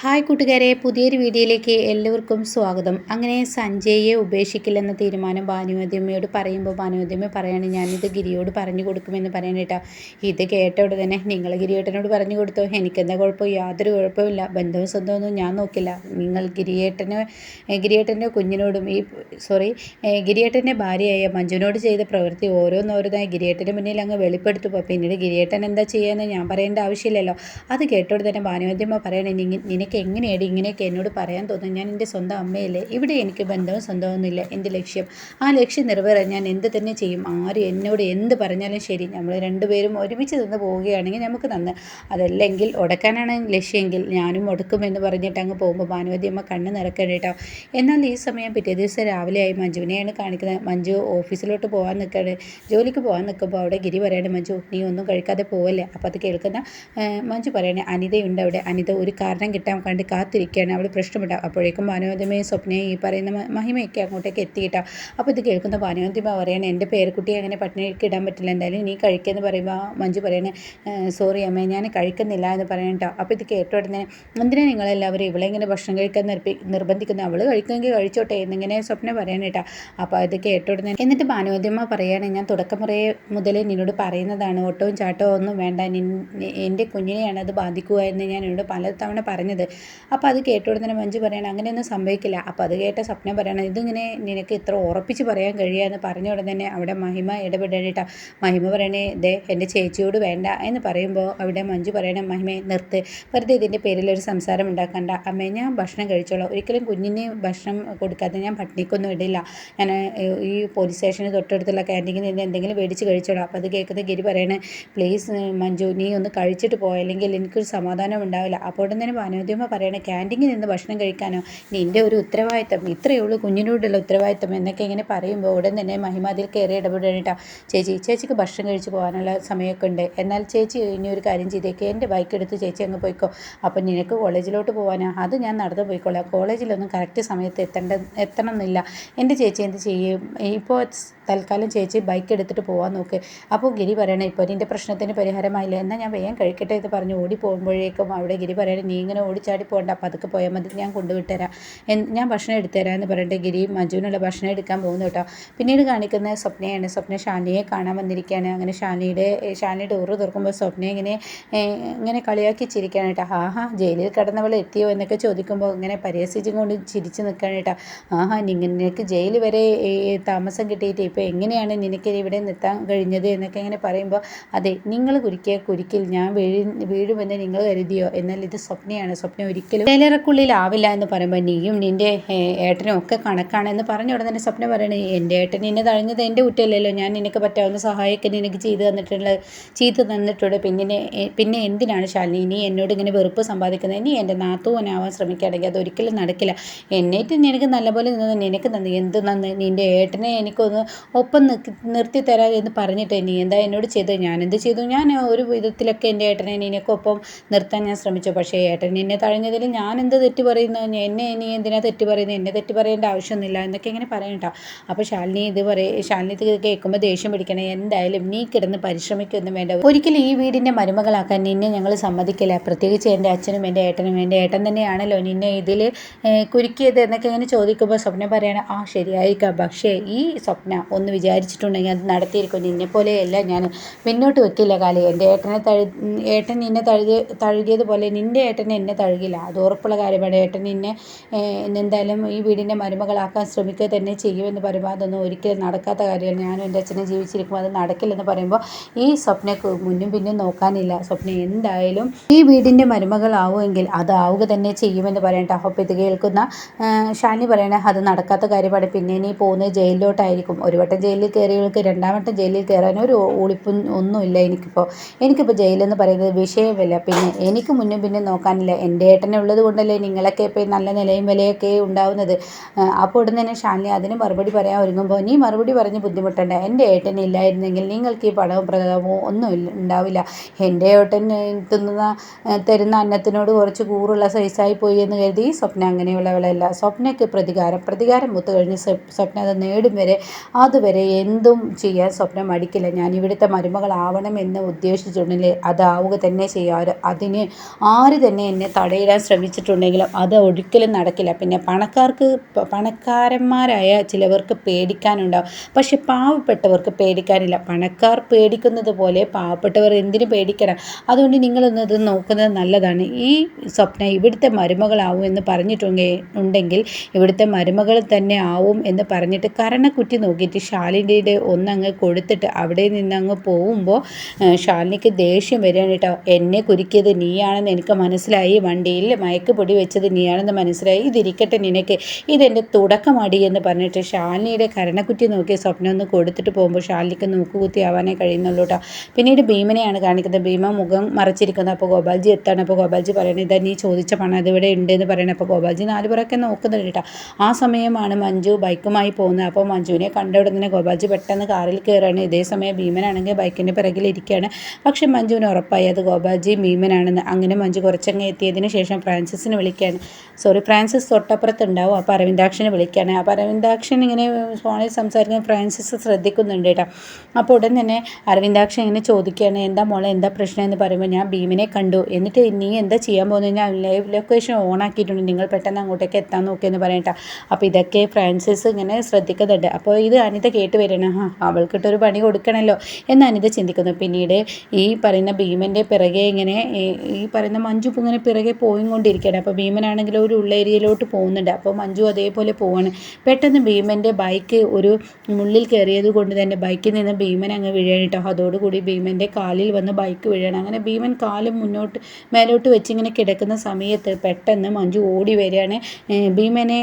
Hi കൂട്ടുകാരെ പുതിയൊരു വീഡിയോയിലേക്ക് എല്ലാവർക്കും സ്വാഗതം. അങ്ങനെ സഞ്ജയെ ഉപേക്ഷിക്കില്ലെന്ന തീരുമാനം ഭാനുവദ്യമ്മയോട് പറയുമ്പോൾ ഭാനുവദ്യമ്മ പറയാണ് ഞാനിത് ഗിരിയോട് പറഞ്ഞു കൊടുക്കുമെന്ന് പറയാൻ കേട്ടോ. ഇത് കേട്ടോടെ തന്നെ നിങ്ങൾ ഗിരിയേട്ടനോട് പറഞ്ഞു കൊടുത്തോ? എനിക്കെന്താ കുഴപ്പം? യാതൊരു കുഴപ്പമില്ല ബന്ധവും സ്വന്തമൊന്നും ഞാൻ നോക്കില്ല. നിങ്ങൾ ഗിരിയേട്ടനെ ഗിരിയേട്ടന്റെ കുഞ്ഞിനോടും ഈ സോറി ഗിരിയേട്ടന്റെ ഭാര്യയായ മഞ്ജുവിനോട് ചെയ്ത പ്രവൃത്തി ഓരോന്നോരോന്നായി ഗിരിയേട്ടന്റെ മുന്നിൽ അങ്ങ് വെളിപ്പെടുത്തുമ്പോൾ പിന്നീട് ഗിരിയേട്ടൻ എന്താ ചെയ്യുമെന്ന് ഞാൻ പറയേണ്ട ആവശ്യമില്ലല്ലോ. അത് കേട്ടോട് തന്നെ ഭാനുവദ്യമ്മ പറയണേ നിനക്ക് എങ്ങനെയാണ് ഇങ്ങനെയൊക്കെ എന്നോട് പറയാൻ തോന്നുന്നു. ഞാൻ എന്റെ സ്വന്തം അമ്മയല്ലേ? ഇവിടെ എനിക്ക് ബന്ധവും സ്വന്തമൊന്നുമില്ല എന്റെ ലക്ഷ്യം? ആ ലക്ഷ്യം നിറവേറാൻ ഞാൻ എന്ത് തന്നെ ചെയ്യും? ആരും എന്നോട് എന്ത് പറഞ്ഞാലും ശരി. നമ്മൾ രണ്ടുപേരും ഒരുമിച്ച് നിന്ന് പോവുകയാണെങ്കിൽ നമുക്ക് നന്ന്. അതല്ലെങ്കിൽ ഉടക്കാനാണ് ലക്ഷ്യമെങ്കിൽ ഞാനും ഒടുക്കുമെന്ന് പറഞ്ഞിട്ട് അങ്ങ് പോകുമ്പോൾ ഭാനുവതി അമ്മ കണ്ണ് നിറക്കണം കേട്ടോ എന്നാൽ ഈ സമയം പിറ്റേ ദിവസം രാവിലെ ആയി മഞ്ജുവിനെയാണ് കാണിക്കുന്നത്. മഞ്ജു ഓഫീസിലോട്ട് പോകാൻ നിൽക്കുകയാണ് ജോലിക്ക് പോകാൻ നിൽക്കുമ്പോൾ അവിടെ ഗിരി പറയാണ് മഞ്ജു നീ ഒന്നും കഴിക്കാതെ പോവല്ലേ? അപ്പോൾ അത് കേൾക്കുന്ന മഞ്ജു പറയണേ അനിതയുണ്ട് അവിടെ. അനിത ഒരു കാരണം കിട്ടാൻ കിട്ടാൻ കണ്ട് കാത്തിരിക്കുകയാണ്. അവൾ പ്രശ്നമുണ്ട് അപ്പോഴേക്കും ഭാനുവതിമയും സ്വപ്നയും ഈ പറയുന്ന മഹിമയൊക്കെ അങ്ങോട്ടേക്ക് എത്തിയിട്ടാ. അപ്പോൾ ഇത് കേൾക്കുന്ന ഭാനുവതിമ പറയണേ എന്റെ പേരക്കുട്ടിയെ അങ്ങനെ പട്ടിണിക്ക് ഇടാൻ പറ്റില്ല. എന്തായാലും നീ കഴിക്കുമെന്ന് പറയുമ്പോൾ മഞ്ജു പറയണേ സോറി അമ്മേ ഞാൻ കഴിക്കുന്നില്ല എന്ന് പറയട്ടോ അപ്പോൾ ഇത് കേട്ട ഉടനെ എന്തിനാണ് നിങ്ങളെല്ലാവരും ഇവളെ ഇങ്ങനെ ഭക്ഷണം കഴിക്കാൻ നിർപ്പി അവൾ കഴിക്കുമെങ്കിൽ കഴിച്ചോട്ടെ എന്നിങ്ങനെ സ്വപ്നം പറയണേട്ടാ അപ്പോൾ അത് കേട്ട ഉടനെ എന്നിട്ട് ഭാനുവതിയമ്മ പറയുകയാണ് ഞാൻ തുടക്കം മുതലേ നിന്നോട് പറയുന്നതാണ്. ഓട്ടവും ചാട്ടവും ഒന്നും വേണ്ട. എന്റെ കുഞ്ഞിനെയാണ് അത് ബാധിക്കുക എന്ന് ഞാൻ എന്നോട് പലതവണ പറഞ്ഞത്. അപ്പോൾ അത് കേട്ടോടെ തന്നെ മഞ്ജു പറയണം അങ്ങനെയൊന്നും സംഭവിക്കില്ല. അപ്പോൾ അത് കേട്ട സ്വപ്നം പറയണം ഇതിങ്ങനെ നിനക്ക് ഇത്ര ഉറപ്പിച്ച് പറയാൻ കഴിയുക പറഞ്ഞ ഉടനെ തന്നെ അവിടെ മഹിമ ഇടപെടേണ്ടിട്ടാ മഹിമ പറയണേ ദേ എന്റെ ചേച്ചിയോട് വേണ്ട എന്ന് പറയുമ്പോൾ അവിടെ മഞ്ജു പറയണം മഹിമയെ നിർത്ത്. വെറുതെ ഇതിന്റെ പേരിൽ ഒരു സംസാരം ഉണ്ടാക്കണ്ട. അമ്മേ ഞാൻ ഭക്ഷണം കഴിച്ചോളാം. ഒരിക്കലും കുഞ്ഞിന് ഭക്ഷണം കൊടുക്കാതെ ഞാൻ പട്ടിണിക്കൊന്നും ഇടില്ല. ഞാൻ ഈ പോലീസ് സ്റ്റേഷന് തൊട്ടടുത്തുള്ള ക്യാന്റീനിൽ നിന്ന് എന്തെങ്കിലും മേടിച്ച് കഴിച്ചോളാം. അപ്പോൾ അത് കേൾക്കുന്ന ഗിരി പറയണേ പ്ലീസ് മഞ്ജു നീ ഒന്ന് കഴിച്ചിട്ട് പോയല്ലെങ്കിൽ എനിക്കൊരു സമാധാനം ഉണ്ടാവില്ല. അപ്പോൾ തന്നെ ഭാനുവതി ഫാത്തിമ പറയണേ ക്യാന്റീനിൽ നിന്ന് ഭക്ഷണം കഴിക്കാനോ? നിന്റെ ഒരു ഉത്തരവാദിത്തം ഇത്രയേ ഉള്ളൂ കുഞ്ഞിനോടുള്ള ഉത്തരവാദിത്തം എന്നൊക്കെ ഇങ്ങനെ പറയുമ്പോൾ ഉടൻ തന്നെ മഹിമ അതിൽ കയറി ഇടപെടാനിട്ടാ ചേച്ചി ചേച്ചിക്ക് ഭക്ഷണം കഴിച്ച് പോകാനുള്ള സമയമൊക്കെ ഉണ്ട്. എന്നാൽ ചേച്ചി ഇനി ഒരു കാര്യം ചെയ്തേക്ക്. എന്റെ ബൈക്ക് എടുത്ത് ചേച്ചി അങ്ങ് പോയിക്കോ. അപ്പം നിനക്ക് കോളേജിലോട്ട് പോകാനാ അത് ഞാൻ നടന്നു പോയിക്കോളാം. കോളേജിലൊന്നും കറക്റ്റ് സമയത്ത് എത്തേണ്ട എത്തണം എന്നില്ല. എന്റെ ചേച്ചി എന്ത് ചെയ്യും? ഇപ്പോൾ തൽക്കാലം ചേച്ചി ബൈക്ക് എടുത്തിട്ട് പോകാൻ നോക്ക്. അപ്പോൾ ഗിരി പറയണേ ഇപ്പോൾ നിന്റെ പ്രശ്നത്തിന് പരിഹാരമായില്ല. എന്നാൽ ഞാൻ വേഗം കഴിക്കട്ടെ എന്ന് പറഞ്ഞ് ഓടി പോകുമ്പോഴേക്കും അവിടെ ഗിരി പറയണേ നീ ഇങ്ങനെ ഓടിച്ചാടി പോകണ്ട. അപ്പോൾ അതൊക്കെ പോയാൽ മതി. ഞാൻ കൊണ്ടുവിട്ടുതരാം ഞാൻ ഭക്ഷണം എടുത്തുതരാം എന്ന് പറഞ്ഞിട്ട് ഗിരി മഞ്ജുവിനുള്ള ഭക്ഷണം എടുക്കാൻ പോകുന്നു കേട്ടോ. പിന്നീട് കാണിക്കുന്ന സ്വപ്നയാണ്. സ്വപ്ന ഷാനിയെ കാണാൻ വന്നിരിക്കുകയാണ്. അങ്ങനെ ഷാനിയുടെ ഷാനിയുടെ ഡോറ് തുറക്കുമ്പോൾ സ്വപ്ന ഇങ്ങനെ ഇങ്ങനെ കളിയാക്കി ചിരിക്കുകയാണ് കേട്ടോ. ആഹാ ജയിലിൽ കിടന്നവൾ എത്തിയോ എന്നൊക്കെ ചോദിക്കുമ്പോൾ ഇങ്ങനെ പരിഹസിച്ചും കൊണ്ട് ചിരിച്ച് നിൽക്കുകയാണ് കേട്ടോ. ആഹാ നിങ്ങനക്ക് ജയിൽ വരെ താമസം കിട്ടിയിട്ട് ഇപ്പോൾ എങ്ങനെയാണ് നിനക്ക് ഇവിടെ നിർത്താൻ കഴിഞ്ഞത് എന്നൊക്കെ ഇങ്ങനെ പറയുമ്പോൾ അതെ നിങ്ങൾ കുരുക്കിയ കുരുക്കിൽ ഞാൻ വീഴ് വീഴുമെന്ന് നിങ്ങൾ കരുതിയോ? എന്നാൽ ഇത് സ്വപ്നയാണ്. സ്വപ്നം ഒരിക്കലും ആവില്ല എന്ന് പറയുമ്പോൾ നീയും നിന്റെ ഏട്ടനും ഒക്കെ കണക്കാണെന്ന് പറഞ്ഞ ഉടനെ തന്നെ സ്വപ്നം പറയണേ എന്റെ ഏട്ടൻ നിന്നെ തഴഞ്ഞത് എന്റെ കുറ്റമല്ലല്ലോ. ഞാൻ നിനക്ക് പറ്റാവുന്ന സഹായമൊക്കെ നിനക്ക് ചെയ്ത് തന്നിട്ടുള്ള ചെയ്ത് തന്നിട്ടുണ്ട്. പിന്നെ പിന്നെ എന്തിനാണ് ശാലിനി നീ എന്നോട് ഇങ്ങനെ വെറുപ്പ് സമ്പാദിക്കുന്നത്? നീ എന്റെ നാത്തുവനാവാൻ ശ്രമിക്കുകയാണെങ്കിൽ അതൊരിക്കലും നടക്കില്ല. എന്നേറ്റ് നിനക്ക് നല്ലപോലെ നിന്ന് നിനക്ക് നന്ദി. എന്ത് നന്ന് നിന്റെ ഏട്ടനെ എനിക്കൊന്ന് ഒപ്പം നിർത്തി തരാം എന്ന് പറഞ്ഞിട്ട് നീ എന്താ എന്നോട് ചെയ്തത്? ഞാൻ എന്ത് ചെയ്തു? ഞാൻ ഒരു വിധത്തിലൊക്കെ എന്റെ ഏട്ടനെ നിനക്കൊപ്പം നിർത്താൻ ഞാൻ ശ്രമിച്ചു. പക്ഷേ ഏട്ടൻ എന്നെ തഴഞ്ഞതിൽ ഞാൻ എന്ത് തെറ്റ് പറയുന്നു? എന്നെ നീ എന്തിനാ തെറ്റ് പറയുന്നത്? എന്നെ തെറ്റ് പറയേണ്ട ആവശ്യമൊന്നുമില്ല എന്നൊക്കെ ഇങ്ങനെ പറയണ്ട അപ്പോൾ ശാലിനി ഇത് പറയും ശാലിനി ഇത് കേൾക്കുമ്പോൾ ദേഷ്യം പിടിക്കണേ. എന്തായാലും നീ കിടന്ന് പരിശ്രമിക്കൊന്നും വേണ്ട. ഒരിക്കലും ഈ വീടിന്റെ മരുമകളാക്കാൻ നിന്നെ ഞങ്ങൾ സമ്മതിക്കില്ല. പ്രത്യേകിച്ച് എന്റെ അച്ഛനും എന്റെ ഏട്ടനും. എന്റെ ഏട്ടൻ തന്നെയാണല്ലോ നിന്നെ ഇതിൽ കുരുക്കിയത് എന്നൊക്കെ ഇങ്ങനെ ചോദിക്കുമ്പോൾ സ്വപ്നം പറയണം ആ ശരിയായിരിക്കാം പക്ഷേ ഈ സ്വപ്ന ഒന്ന് വിചാരിച്ചിട്ടുണ്ടെങ്കിൽ അത് നടത്തിയിരിക്കും നിന്നെ പോലെയല്ല ഞാൻ പിന്നോട്ട് വെക്കില്ല കാലി. എന്റെ ഏട്ടനെ തഴു ഏട്ടൻ നിന്നെ തഴുകി തഴുകിയതുപോലെ നിന്റെ ഏട്ടൻ എന്നെ തഴുകില്ല. അത് ഉറപ്പുള്ള കാര്യമാണ്. ഏട്ടൻ നിന്നെ എന്തായാലും ഈ വീടിന്റെ മരുമകളാക്കാൻ ശ്രമിക്കുക തന്നെ ചെയ്യുമെന്ന് പറയുമ്പോൾ അതൊന്നും ഒരിക്കലും നടക്കാത്ത കാര്യമാണ് ഞാനും എന്റെ അച്ഛനെ ജീവിച്ചിരിക്കുമ്പോൾ അത് നടക്കില്ലെന്ന് പറയുമ്പോൾ ഈ സ്വപ്നക്ക് മുന്നും പിന്നും നോക്കാനില്ല. സ്വപ്ന എന്തായാലും ഈ വീടിന്റെ മരുമകളാവുമെങ്കിൽ അതാവുക തന്നെ ചെയ്യുമെന്ന് പറയട്ടെ. അപ്പോൾ ഇത് കേൾക്കുന്ന ഷാനി പറയണേ അത് നടക്കാത്ത കാര്യമാണ്. പിന്നെ നീ പോകുന്നത് ജയിലിലോട്ടായിരിക്കും. ഒരു വട്ടം ജയിലിൽ കയറിയവൾക്ക് രണ്ടാമത്തെ ജയിലിൽ കയറാൻ ഒരു ഒളിപ്പും ഒന്നുമില്ല എനിക്കിപ്പോൾ എനിക്കിപ്പോൾ ജയിലെന്ന് പറയുന്നത് വിഷയമല്ല. പിന്നെ എനിക്ക് മുന്നും പിന്നെ നോക്കാനില്ല. എന്റെ ഏട്ടനെ ഉള്ളത് കൊണ്ടല്ലേ നിങ്ങളൊക്കെ ഇപ്പോൾ നല്ല നിലയും വിലയൊക്കെ ഉണ്ടാവുന്നത്. അപ്പോൾ ഉടൻ തന്നെ ഷാലിനി അതിന് മറുപടി പറയാൻ ഒരുങ്ങുമ്പോൾ നീ മറുപടി പറഞ്ഞ് ബുദ്ധിമുട്ടണ്ട. എന്റെ ഏട്ടൻ ഇല്ലായിരുന്നെങ്കിൽ നിങ്ങൾക്ക് ഈ പണവും പ്രതാപവും ഒന്നും ഉണ്ടാവില്ല. എന്റെ ഏട്ടൻ തിന്നുന്ന തരുന്ന അന്നത്തിനോട് കുറച്ച് കൂറുള്ള സൈസായി പോയി എന്ന് കരുതി സ്വപ്ന അങ്ങനെയുള്ളവളല്ല. സ്വപ്നയ്ക്ക് പ്രതികാരം പ്രതികാരം മുത്തു സ്വപ്ന അത് നേടും വരെ അത് അതുവരെ എന്തും ചെയ്യാൻ സ്വപ്നം മടിക്കില്ല ഞാൻ ഇവിടുത്തെ മരുമകളാവണം എന്ന് ഉദ്ദേശിച്ചിട്ടുണ്ടെങ്കിൽ അതാവുക തന്നെ ചെയ്യാറ് അതിന് ആര് തന്നെ എന്നെ തടയിടാൻ ശ്രമിച്ചിട്ടുണ്ടെങ്കിലും അത് ഒരിക്കലും നടക്കില്ല. പിന്നെ പണക്കാർക്ക് പണക്കാരന്മാരായ ചിലവർക്ക് പേടിക്കാനുണ്ടാവും. പക്ഷെ പാവപ്പെട്ടവർക്ക് പേടിക്കാനില്ല. പണക്കാർ പേടിക്കുന്നത് പോലെ പാവപ്പെട്ടവർ എന്തിനു പേടിക്കണം. അതുകൊണ്ട് നിങ്ങളൊന്നത് നോക്കുന്നത് നല്ലതാണ്. ഈ സ്വപ്നം ഇവിടുത്തെ മരുമകളാവും എന്ന് പറഞ്ഞിട്ടുണ്ടെങ്കിൽ ഇവിടുത്തെ മരുമകൾ തന്നെ ആവും എന്ന് പറഞ്ഞിട്ട് കരണക്കുറ്റി നോക്കിയിട്ട് ശാലിന്റെ ഒന്നങ്ങ് കൊടുത്തിട്ട് അവിടെ നിന്നങ്ങ് പോകുമ്പോൾ ശാലിനിക്ക് ദേഷ്യം വരികയാണ് കേട്ടോ. എന്നെ കുരുക്കിയത് നീയാണെന്ന് എനിക്ക് മനസ്സിലായി. വണ്ടിയിൽ മയക്ക് പൊടി വെച്ചത് നീയാണെന്ന് മനസ്സിലായി. ഇതിരിക്കട്ടെ നിനക്ക്. ഇതെന്റെ തുടക്കമടി എന്ന് പറഞ്ഞിട്ട് ശാലിനിയുടെ കരണക്കുറ്റി നോക്കി സ്വപ്നം ഒന്ന് കൊടുത്തിട്ട് പോകുമ്പോൾ ശാലിനിക്ക് നോക്കുകുത്തി ആവാനേ കഴിയുന്നുള്ളൂ കേട്ടോ. പിന്നീട് ഭീമനെയാണ് കാണിക്കുന്നത്. ഭീമ മുഖം മറച്ചിരിക്കുന്നത് അപ്പോൾ ഗോപാൽജി എത്താണ്? അപ്പോൾ ഗോപാൽജി പറയുന്നത് ഇതാ നീ ചോദിച്ച പണം അതിവിടെ ഉണ്ട് എന്ന് പറയുന്നത് അപ്പോൾ ഗോപാൽജി നാലുപേരൊക്കെ നോക്കുന്നുണ്ട് കേട്ടോ. ആ സമയമാണ് മഞ്ജു ബൈക്കുമായി പോകുന്നത്. അപ്പോൾ മഞ്ജുവിനെ കണ്ട ഉടനെ ഗോപാൽജി പെട്ടെന്ന് കാറിൽ കയറുകയാണ്. ഇതേ സമയം ഭീമനാണെങ്കിൽ ബൈക്കിന്റെ പിറകിലിരിക്കുകയാണ് പക്ഷേ മഞ്ജുവിന് ഉറപ്പായി അത് ഗോപാൽജി ഭീമനാണെന്ന്. അങ്ങനെ മഞ്ജു കുറച്ചങ്ങ് എത്തിയതിന് ശേഷം ഫ്രാൻസിസിനെ വിളിക്കുകയാണ്. സോറി ഫ്രാൻസിസ് തൊട്ടപ്പുറത്ത് ഉണ്ടാവും അപ്പോൾ അരവിന്ദാക്ഷനെ വിളിക്കുകയാണ്. അപ്പോൾ അരവിന്ദാക്ഷൻ ഇങ്ങനെ ഫോണിൽ സംസാരിക്കുന്ന ഫ്രാൻസിസ് ശ്രദ്ധിക്കുന്നുണ്ട് കേട്ടോ. അപ്പോൾ ഉടൻ തന്നെ അരവിന്ദാക്ഷൻ ഇങ്ങനെ ചോദിക്കുകയാണ് എന്താ മോളെ എന്താ പ്രശ്നം? എന്ന് പറയുമ്പോൾ ഞാൻ ഭീമിനെ കണ്ടു. എന്നിട്ട് നീ എന്താ ചെയ്യാൻ പോകുന്നത്? ഞാൻ ലൈവ് ലൊക്കേഷൻ ഓൺ ആക്കിയിട്ടുണ്ട്. നിങ്ങൾ പെട്ടെന്ന് അങ്ങോട്ടേക്ക് എത്താൻ നോക്കിയെന്ന് പറയട്ടോ അപ്പോൾ ഇതൊക്കെ ഫ്രാൻസിസ് ഇങ്ങനെ ശ്രദ്ധിക്കുന്നുണ്ട്. അപ്പോൾ ഇത് അനിത കേട്ട് വരണം. അവൾക്കിട്ടൊരു പണി കൊടുക്കണമല്ലോ എന്ന് അനിത ചിന്തിക്കുന്നു. പിന്നീട് ഈ പറയുന്ന ഭീമന്റെ പിറകെ ഇങ്ങനെ ഈ പറയുന്ന മഞ്ജു ഇങ്ങനെ പിറകെ പോയിക്കൊണ്ടിരിക്കുകയാണ്. അപ്പോൾ ഭീമനാണെങ്കിൽ ഒരു ഉള്ള ഏരിയയിലോട്ട് പോകുന്നുണ്ട്. അപ്പോൾ മഞ്ജു അതേപോലെ പോവാണ്. പെട്ടെന്ന് ഭീമന്റെ ബൈക്ക് ഒരു മുള്ളിൽ കയറിയത് കൊണ്ട് തന്നെ ബൈക്കിൽ നിന്ന് ഭീമൻ അങ്ങ് വീഴാണ് കേട്ടോ. അതോടുകൂടി ഭീമന്റെ കാലിൽ വന്ന് ബൈക്ക് വീഴണം. അങ്ങനെ ഭീമൻ കാലും മുന്നോട്ട് മേലോട്ട് വെച്ച് ഇങ്ങനെ കിടക്കുന്ന സമയത്ത് പെട്ടെന്ന് മഞ്ജു ഓടി വരികയാണ്. ഭീമനെ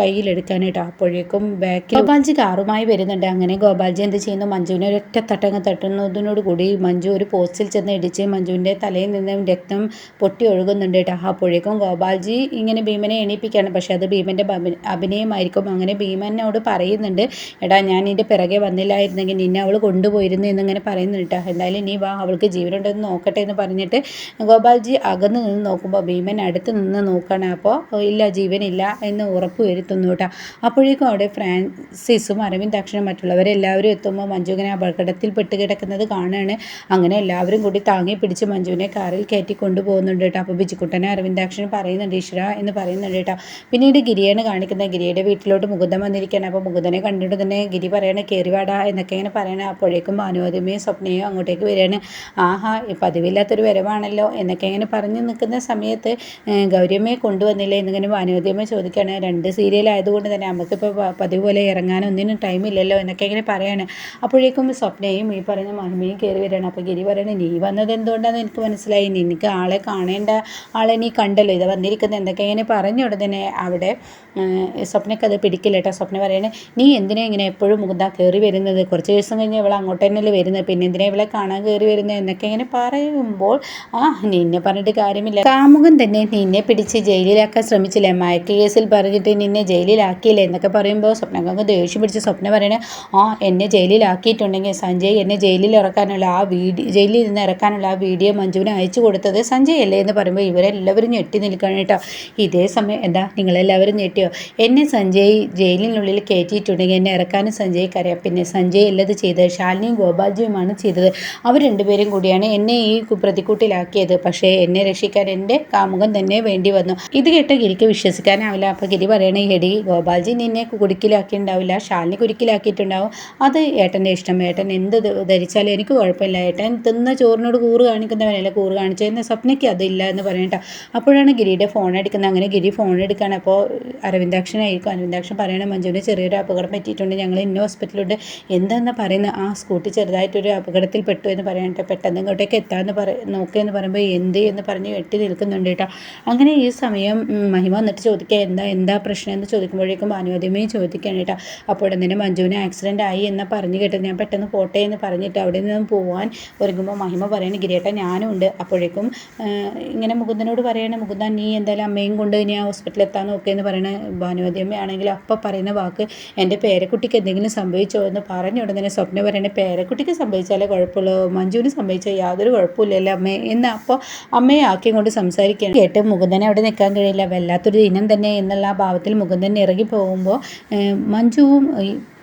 കയ്യിലെടുക്കാനായിട്ട് അപ്പോഴേക്കും ബാക്കിൽ ഗോപാൽജി കാറുമായി വരുന്നുണ്ട്. അങ്ങനെ ഗോപാൽജി എന്ത് ചെയ്യുന്നു? മഞ്ജുവിനെ ഒരൊറ്റ തട്ടങ്ങ് തട്ടുന്നതിനോട് കൂടി മഞ്ജു ഒരു പോസ്റ്റിൽ ചെന്ന് ഇടിച്ച് മഞ്ജുവിന്റെ തലയിൽ നിന്നും രക്തം പൊട്ടി ഒഴുകുന്നുണ്ട് കേട്ടോ. അപ്പോഴേക്കും ഗോപാൽജി ഇങ്ങനെ ഭീമനെ എണീപ്പിക്കുകയാണ്. പക്ഷേ അത് ഭീമന്റെ അഭിനയമായിരിക്കും. അങ്ങനെ ഭീമനോട് പറയുന്നുണ്ട് എടാ ഞാൻ ഇതിന്റെ പിറകെ വന്നില്ലായിരുന്നെങ്കിൽ നിന്നെ അവൾ കൊണ്ടുപോയിരുന്നു എന്നിങ്ങനെ പറയുന്നുണ്ട് കേട്ടോ. എന്തായാലും നീ വാ അവൾക്ക് ജീവനുണ്ടെന്ന് നോക്കട്ടെ എന്ന് പറഞ്ഞിട്ട് ഗോപാൽജി അകന്ന് നിന്ന് നോക്കുമ്പോൾ ഭീമൻ അടുത്ത് നിന്ന് നോക്കണം അപ്പോൾ ഇല്ല ജീവനില്ല എന്ന് ഉറപ്പ് വരുത്തുന്നു കേട്ടോ. അപ്പോഴേക്കും അവിടെ ഫ്രാൻസിസും അരവിന്ദാക്ഷനും മറ്റുള്ളവരെല്ലാവരും എത്തുമ്പോൾ മഞ്ജു അപകടത്തിൽ പെട്ട് കിടക്കുന്നത് കാണുകയാണ് അങ്ങനെ എല്ലാവരും കൂടി താങ്ങി പിടിച്ച് മഞ്ജുവിനെ കാറിൽ കയറ്റി കൊണ്ടുപോകുന്നുണ്ട് കേട്ടോ. അപ്പോൾ ബിജുക്കുട്ടനെ അരവിന്ദാക്ഷൻ പറയുന്നുണ്ട് ഈശ്വര എന്ന് പറയുന്നുണ്ട് കേട്ടോ. പിന്നീട് ഗിരിയാണ് കാണിക്കുന്നത് ഗിരിയുടെ വീട്ടിലോട്ട് മുകുന്ദൻ വന്നിരിക്കുകയാണ്. അപ്പോൾ മുകുന്ദനെ കണ്ടിട്ട് തന്നെ ഗിരി പറയണ കയറിവാട എന്നൊക്കെ ഇങ്ങനെ പറയണ. അപ്പോഴേക്കും ഭാനുവതിമയും സ്വപ്നയും അങ്ങോട്ടേക്ക് വരികയാണ്. ആഹാ പതിവില്ലാത്തൊരു വരവാണല്ലോ എന്നൊക്കെ ഇങ്ങനെ പറഞ്ഞു നിൽക്കുന്ന സമയത്ത് ഗൗരിയമ്മയെ കൊണ്ടുവന്നില്ലേ എന്നിങ്ങനെ ഭാനുവതിയമ്മ ചോദിക്കുകയാണ്. രണ്ട് സീരിയൽ ആയതുകൊണ്ട് തന്നെ നമുക്കിപ്പോൾ പതിവ് പോലെ ഇറങ്ങാനൊന്നിനും ടൈമില്ലല്ലോ എന്നൊക്കെ ഇങ്ങനെ പറയാണ്. അപ്പോഴേക്കും സ്വപ്നയും ഈ പറയുന്ന മഹിമയും കയറി വരികയാണ്. അപ്പോൾ ഗിരി പറയണേ നീ വന്നത് എന്തുകൊണ്ടാണെന്ന് എനിക്ക് മനസ്സിലായി. നിനക്ക് ആളെ കാണേണ്ട ആളെ നീ കണ്ടല്ലോ. ഇത് വന്നിരിക്കുന്നത്. എന്തൊക്കെ ഇങ്ങനെ പറഞ്ഞ ഉടനെ അവിടെ സ്വപ്നയ്ക്ക് അത് പിടിക്കില്ല കേട്ടോ. സ്വപ്ന പറയണേ നീ എന്തിനാ ഇങ്ങനെ എപ്പോഴും മുകുന്ദ കയറി വരുന്നത്? കുറച്ച് ദിവസം കഴിഞ്ഞ് ഇവളെ അങ്ങോട്ട് തന്നെയല്ലേ വരുന്നത്. പിന്നെ എന്തിനാ ഇവളെ കാണാൻ കയറി വരുന്നത്? എന്നൊക്കെ ഇങ്ങനെ പറയുമ്പോൾ ആ നിന്നെ പറഞ്ഞിട്ട് കാര്യമില്ല. കാമുകൻ തന്നെ നിന്നെ പിടിച്ച് ജയിലിലാക്കാൻ ശ്രമിച്ചില്ലേ? മയക്ക കേസിൽ പറഞ്ഞിട്ട് നിന്നെ ജയിലിലാക്കിയില്ലേ? എന്നൊക്കെ പറയുമ്പോൾ സ്വപ്നങ്ങൾക്ക് ദേഷ്യം പിടിച്ച് സ്വപ്നം പറയണേ ആ എന്നെ ജയിലിലാക്കിയിട്ടുണ്ടെങ്കിൽ സഞ്ജയ് എന്നെ ജയിലിൽ ഇറക്കാനുള്ള ആ വീഡിയോ ജയിലിൽ നിന്ന് ഇറക്കാനുള്ള ആ വീഡിയോ മഞ്ജുവിന് അയച്ചു കൊടുത്തത് സഞ്ജയ് അല്ലേ? എന്ന് പറയുമ്പോൾ ഇവരെല്ലാവരും ഞെട്ടി നിൽക്കണം കേട്ടോ. ഇതേ സമയം എന്താ നിങ്ങളെല്ലാവരും ഞെട്ടിയോ? എന്നെ സഞ്ജയ് ജയിലിനുള്ളിൽ കയറ്റിയിട്ടുണ്ടെങ്കിൽ എന്നെ ഇറക്കാനും സഞ്ജയ്ക്ക് അറിയാം പിന്നെ സഞ്ജയ് അല്ലത് ചെയ്തത് ശാലിനിയും ഗോപാൽജിയുമാണ് ചെയ്തത്. അവർ രണ്ടുപേരും കൂടിയാണ് എന്നെ ഈ പ്രതിക്കൂട്ടിലാക്കിയത്. പക്ഷേ എന്നെ രക്ഷിക്കാൻ എന്റെ കാമുകൻ തന്നെ വേണ്ടി വന്നു. ഇത് കേട്ട ഗിരിക്ക് വിശ്വസിക്കാനാവില്ല. അപ്പോൾ ഗിരി പറയണേ എടി ഗോപാൽജി നിന്നെ കുടുക്കിലാക്കിയിട്ടുണ്ടാവില്ല. ശാലിനി കുടുക്കിലാക്കിയിട്ടുണ്ടാവും അത് ഏട്ടന്റെ ഇഷ്ടം. ഏട്ടൻ എന്ത് ധരിച്ചാലും എനിക്ക് കുഴപ്പമില്ല. ഏട്ടൻ തിന്ന ചോറിനോട് കൂറ് കാണിക്കുന്നവനല്ല കൂറ് കാണിച്ചതെന്ന് സ്വപ്നയ്ക്ക് അതില്ല എന്ന് പറയണ്ട. അപ്പോഴാണ് ഗിരിയുടെ ഫോൺ എടുക്കുന്നത്. അങ്ങനെ ഗിരി ഫോൺ എടുക്കുകയാണ്. അപ്പോൾ അരവിന്ദാക്ഷനായിരിക്കും. അരവിന്ദാക്ഷൻ പറയണം മഞ്ജുവിന് ചെറിയൊരു അപകടം പറ്റിയിട്ടുണ്ട്. ഞങ്ങൾ ഇന്ന ഹോസ്പിറ്റലുണ്ട് എന്താണെന്ന് പറയുന്നത്? ആ സ്കൂട്ടി ചെറുതായിട്ടൊരു അപകടത്തിൽ പെട്ടു എന്ന് പറയട്ടെ പെട്ടെന്ന് ഇങ്ങോട്ടേക്ക് എത്താമെന്ന് പറ നോക്കുകയെന്ന് പറയുമ്പോൾ എന്ത് എന്ന് പറഞ്ഞ് വെട്ടി നിൽക്കുന്നുണ്ട് കേട്ടോ. അങ്ങനെ ഈ സമയം മഹിമ വന്നിട്ട് ചോദിക്കുക എന്താ എന്താ പ്രശ്നം? എന്ന് ചോദിക്കുമ്പോഴേക്കും അനുവദമേ ചോദിക്കുകയാണ് കേട്ടോ. അപ്പോൾ മഞ്ജുവിന് ആക്സിഡന്റ് ആയി എന്ന് പറഞ്ഞു കേട്ടത്. ഞാൻ പെട്ടെന്ന് പോട്ടെ എന്ന് പറഞ്ഞിട്ട് അവിടെ നിന്നും പോവാൻ ഒരുങ്ങുമ്പോൾ മഹിമ പറയുന്നത് ഗിരിയേട്ട ഞാനും ഉണ്ട്. അപ്പോഴേക്കും ഇങ്ങനെ മുകുന്ദനോട് പറയണ മുകുന്ദൻ നീ എന്തായാലും അമ്മയും കൊണ്ട് ആ ഹോസ്പിറ്റലിൽ എത്താൻ നോക്കുക എന്ന് പറയണ ഭാനുവതി അമ്മയാണെങ്കിൽ അപ്പം പറയുന്ന വാക്ക് എന്റെ പേരക്കുട്ടിക്ക് എന്തെങ്കിലും സംഭവിച്ചോ എന്ന് പറഞ്ഞ ഉടനെ സ്വപ്ന പറയണേ പേരക്കുട്ടിക്ക് സംഭവിച്ചാലേ കുഴപ്പമുള്ളൂ മഞ്ജുവിന് സംഭവിച്ചാൽ യാതൊരു കുഴപ്പമില്ലല്ലോ അമ്മേ എന്ന് അപ്പോൾ അമ്മയെ ആക്കിയും കൊണ്ട് സംസാരിക്കുകയാണ്. കേട്ട് മുകുന്ദനെ അവിടെ നിൽക്കാൻ കഴിയില്ല വല്ലാത്തൊരു ദിനം തന്നെ എന്നുള്ള ആ ഭാവത്തിൽ മുകുന്ദൻ ഇറങ്ങി പോകുമ്പോൾ മഞ്ജുവും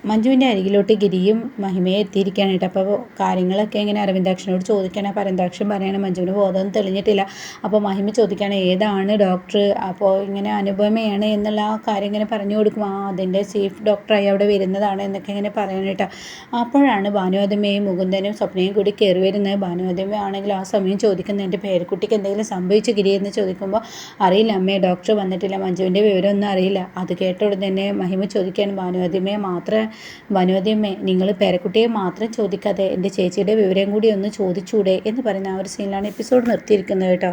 മഞ്ജുവിന്റെ അരികിലോട്ട് ഗിരിയും മഹിമയെ എത്തിയിരിക്കുകയാണ് കേട്ടോ. അപ്പോൾ കാര്യങ്ങളൊക്കെ ഇങ്ങനെ അരവിന്ദാക്ഷനോട് ചോദിക്കണം അപ്പോൾ അരവിന്ദാക്ഷൻ പറയണം മഞ്ജുവിന് ബോധം തെളിഞ്ഞിട്ടില്ല. അപ്പോൾ മഹിമ ചോദിക്കുകയാണ് ഏതാണ് ഡോക്ടർ? അപ്പോൾ ഇങ്ങനെ അനുപമയാണ് എന്നുള്ള ആ കാര്യം ഇങ്ങനെ പറഞ്ഞു കൊടുക്കും. ആ അതിന്റെ ചീഫ് ഡോക്ടറായി അവിടെ വരുന്നതാണ് എന്നൊക്കെ ഇങ്ങനെ പറയണം കേട്ടോ. അപ്പോഴാണ് ഭാനുവദമ്മയും മുകുന്ദനും സ്വപ്നയും കൂടി കയറി വരുന്നത്. ഭാനുവദമ്മ ആണെങ്കിൽ ആ സമയം ചോദിക്കുന്നത് എന്റെ പേരക്കുട്ടിക്ക് എന്തെങ്കിലും സംഭവിച്ചു ഗിരി എന്ന് ചോദിക്കുമ്പോൾ അറിയില്ല അമ്മേ ഡോക്ടർ വന്നിട്ടില്ല. മഞ്ജുവിന്റെ വിവരമൊന്നും അറിയില്ല. അത് കേട്ട ഉടനെ തന്നെ മഹിമ ചോദിക്കാൻ ഭാനുവദമ്മയെ മാത്രം ഭാനുവദമ്മേ നിങ്ങൾ പേരക്കുട്ടിയെ മാത്രം ചോദിക്കാതെ എന്റെ ചേച്ചിയുടെ വിവരം കൂടി ഒന്ന് ചോദിച്ചൂടെ എന്ന് പറയുന്ന ആ ഒരു സീനിലാണ് എപ്പിസോഡ് നിർത്തിയിരിക്കുന്നത് കേട്ടോ.